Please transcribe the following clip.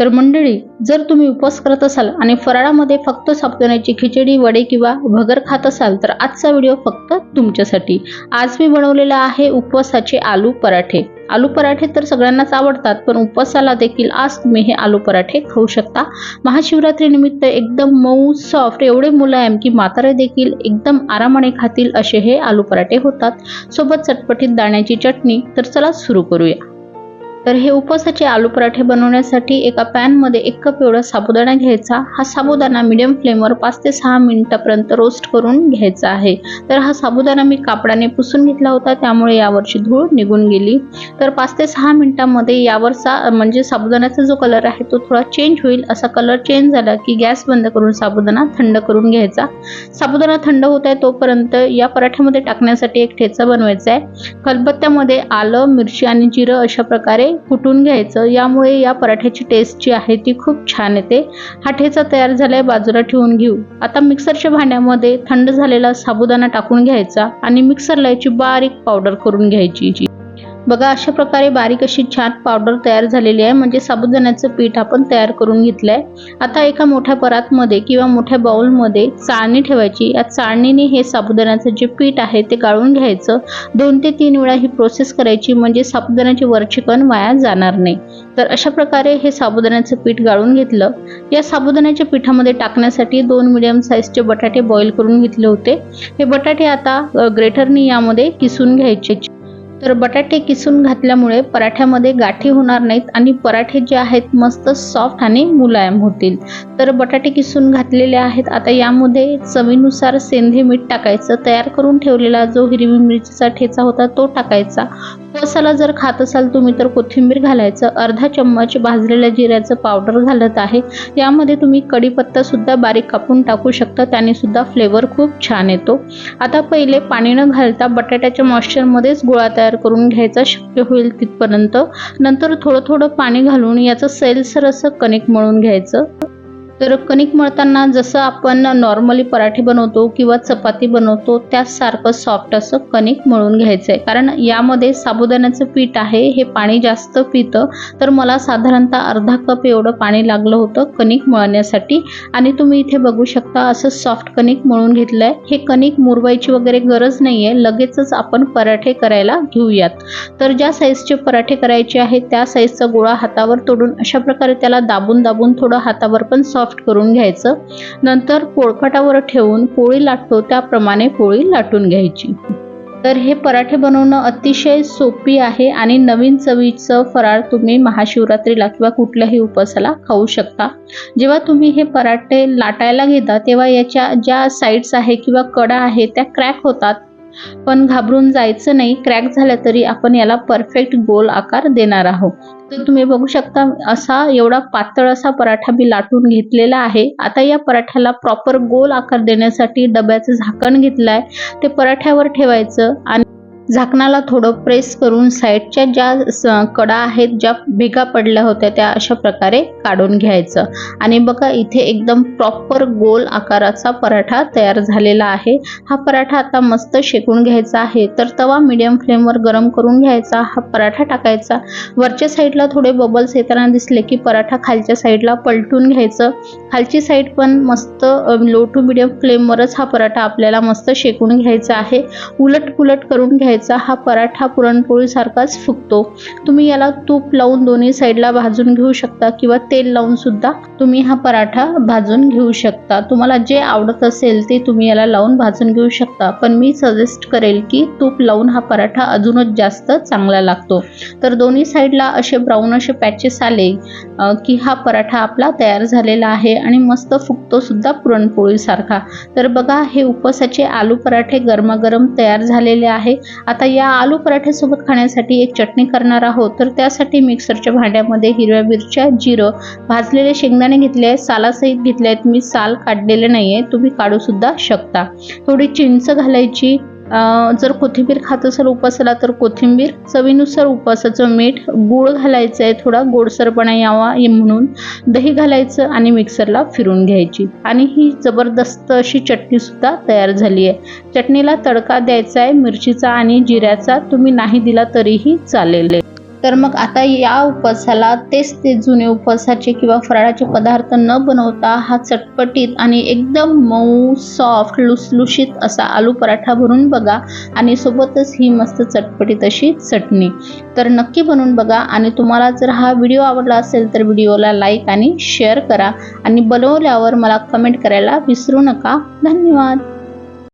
तर मंडळी जर तुम्ही उपवास करत असाल आणि फराळामध्ये फक्त साबुदाण्याची खिचडी वडे किंवा भगर खात असाल तर आजचा व्हिडिओ फक्त तुमच्यासाठी. आज मी बनवलेला आहे उपवासाचे आलू पराठे. आलू पराठे तर सगळ्यांनाच आवडतात पण उपवासाला देखील आज तुम्ही हे आलू पराठे खाऊ शकता. महाशिवरात्रीनिमित्त एकदम मऊ सॉफ्ट एवढे मुलायम की म्हातारे देखील एकदम आरामाने खातील असे हे आलू पराठे होतात. सोबत चटपटीत दाण्याची चटणी तर चला सुरू करूया. तर हे उपवासाचे आलू पराठे बनवण्यासाठी एका पॅनमध्ये एक कप एवढा साबुदाणा घ्यायचा. हा साबुदाणा मिडियम फ्लेमवर पाच ते सहा मिनिटापर्यंत रोस्ट करून घ्यायचा आहे. तर हा साबुदाणा मी कापडाने पुसून घेतला होता त्यामुळे यावरची धूळ निघून गेली. तर पाच ते सहा मिनिटांमध्ये यावरचा म्हणजे साबुदाण्याचा जो कलर आहे तो थोडा चेंज होईल. असा कलर चेंज झाला की गॅस बंद करून साबुदाणा थंड करून घ्यायचा. साबुदाणा थंड होत आहे तोपर्यंत या पराठ्यामध्ये टाकण्यासाठी एक ठेचा बनवायचा आहे. खलबत्त्यामध्ये आलं मिरची आणि जिरं अशा प्रकारे कुटून घ्यायचं? यामुळे या पराठ्याची टेस्ट जी आहे ती खूप छान येते. हा ठेचा तयार झालाय बाजूला ठेवून घेऊ. आता मिक्सरच्या भांड्यामध्ये थंड झालेला साबुदाणा टाकून घ्यायचा आणि मिक्सरला याची बारीक पावडर करून घ्यायची. बघा अशा प्रकारे बारीक अशी छान पावडर तयार झालेली आहे. म्हणजे साबुदाण्याचं पीठ आपण तयार करून घेतलं आहे आता एका मोठ्या परातमध्ये किंवा मोठ्या बाउलमध्ये चाळणी ठेवायची. या चाळणीने हे साबुदाण्याचं जे पीठ आहे ते गाळून घ्यायचं. दोन ते तीन वेळा ही प्रोसेस करायची. म्हणजे साबुदाण्याची वरची कण वाया जाणार नाही. तर अशा प्रकारे हे साबुदाण्याचं पीठ गाळून घेतलं. या साबुदाण्याच्या पिठामध्ये टाकण्यासाठी दोन मिडियम साईजचे बटाटे बॉईल करून घेतले होते. हे बटाटे आता ग्रेटरनी यामध्ये किसून घ्यायचे. तर बटाटे किसून घातल्यामुळे पराठ्यामध्ये गाठी होणार नाहीत आणि पराठे जे आहेत मस्त सॉफ्ट आणि मुलायम होतील. तर बटाटे किसून घातलेले आहेत. आता यामध्ये चवीनुसार सेंधे मीठ टाकायचं. तयार करून ठेवलेला जो हिरवी मिरचीचा ठेचा होता तो टाकायचा. उपवासाला जर खात असाल तुम्ही तर कोथिंबीर घालायचं अर्धा चम्मच भाजलेल्या जिऱ्याचं पावडर घालत आहे. यामध्ये तुम्ही कढीपत्ता सुद्धा बारीक कापून टाकू शकता त्याने सुद्धा फ्लेवर खूप छान येतो. आता पहिले पाणी न घालता बटाट्याच्या मॉइश्चरमध्येच गोळा तयार करून घ्यायचा शक्य होईल तिथपर्यंत. नंतर थोडं थोडं पाणी घालून याचं सैलसर असं कणिक मळून घ्यायचं. तर कणिक मळताना जसं आपण नॉर्मली पराठे बनवतो किंवा चपाती बनवतो त्यासारखं सॉफ्ट असं कणिक मळून घ्यायचं आहे कारण यामध्ये साबुदाण्याचं पीठ आहे हे पाणी जास्त पितं तर मला साधारणतः अर्धा कप एवढं पाणी लागलं होतं कणिक मळण्यासाठी. आणि तुम्ही इथे बघू शकता असं सॉफ्ट कणिक मळून घेतलं आहे हे कणिक मुरवायची वगैरे गरज नाही आहे लगेचच आपण पराठे करायला घेऊयात. तर ज्या साईजचे पराठे करायचे आहेत त्या साईजचा गोळा हातावर तोडून अशा प्रकारे त्याला दाबून दाबून थोडं हातावर पण सॉफ्ट करून घ्यायचं. नंतर पोळपाटावर ठेवून पोळी लाटतो त्याप्रमाणे पोळी लाटून घ्यायची. तर हे पराठे बनवणं अतिशय सोपी आहे आणि नवीन चवीचं फराळ तुम्ही महाशिवरात्रीला किंवा कुठल्याही उपवासाला खाऊ शकता. जेव्हा तुम्ही हे पराठे लाटायला घेता तेव्हा याच्या ज्या साईड्स आहे किंवा कडा आहे त्या क्रॅक होतात. पण घाबरून जायचं नाही. क्रॅक झाल्या तरी आपण याला परफेक्ट गोल आकार देणार आहोत. तर तुम्ही बघू शकता असा एवढा पातळ असा पराठा मी लाटून घेतलेला आहे. आता या पराठ्याला प्रॉपर गोल आकार देण्यासाठी डब्याचं झाकण घेतलं आहे ते पराठ्यावर ठेवायचं आणि झाकणाला थोडं प्रेस करून साईडच्या ज्या कडा आहेत ज्या भेगा पडल्या होत्या त्या अशा प्रकारे काढून घ्यायचं. आणि बघा इथे एकदम प्रॉपर गोल आकाराचा पराठा तयार झालेला आहे. हा पराठा आता मस्त शेकून घ्यायचा आहे. तर तवा मिडियम फ्लेमवर गरम करून घ्यायचा. हा पराठा टाकायचा. वरच्या साईडला थोडे बबल्स येताना दिसले की पराठा खालच्या साईडला पलटून घ्यायचं. खालची साईड पण मस्त लो टू मिडियम फ्लेमवरच हा पराठा आपल्याला मस्त शेकून घ्यायचा आहे. उलट पुलट करून घ्यायचा घ्यायचा हा पराठा पुरणपोळीसारखाच फुगतो. तुम्ही याला तूप लावून दोन्ही साईडला भाजून घेऊ शकता किंवा तेल लावून सुद्धा तुम्ही हा पराठा भाजून घेऊ शकता. तुम्हाला जे आवडत असेल ते तुम्ही याला लावून भाजून घेऊ शकता. पण मी सजेस्ट करेल की तूप लावून हा पराठा अजूनच जास्त चांगला लागतो. तर दोन्ही साईडला असे ब्राऊन असे पॅचेस आले की हा पराठा आपला तयार झालेला आहे आणि मस्त फुगतो सुद्धा पुरणपोळीसारखा. तर बघा हे उपवासाचे आलू पराठे गरमागरम तयार झालेले आहे. आता या आलू पराठ्यासोबत खाण्यासाठी एक चटणी करणार आहोत. तर त्यासाठी मिक्सरच्या भांड्यामध्ये हिरव्या मिरच्या जिरं भाजलेले शेंगदाणे घेतले आहेत सालासहित घेतले आहेत. मी साल काढलेले नाही आहे तुम्ही काढू सुद्धा शकता. थोडी चिंच घालायची जर कोथिंबीर खात असेल उपासाला तर कोथिंबीर चवीनुसार उपासाचं मीठ गूळ घालायचं आहे थोडा गोडसरपणा यावा म्हणून दही घालायचं आणि मिक्सरला फिरून घ्यायची. आणि ही जबरदस्त अशी चटणीसुद्धा तयार झाली आहे. चटणीला तडका द्यायचा आहे मिरचीचा आणि जिऱ्याचा. तुम्ही नाही दिला तरीही चालेल. तर मग आता या उपवासाला तेच ते जुने उपवासाचे किंवा फराळाचे पदार्थ न बनवता हा चटपटीत आणि एकदम मऊ सॉफ्ट लुसलुशीत असा आलू पराठा भरून बघा आणि सोबतच ही मस्त चटपटीत अशी चटणी. तर नक्की बनवून बघा आणि तुम्हाला जर हा व्हिडिओ आवडला असेल तर व्हिडिओला लाईक आणि शेअर करा आणि बनवल्यावर मला कमेंट करायला विसरू नका. धन्यवाद!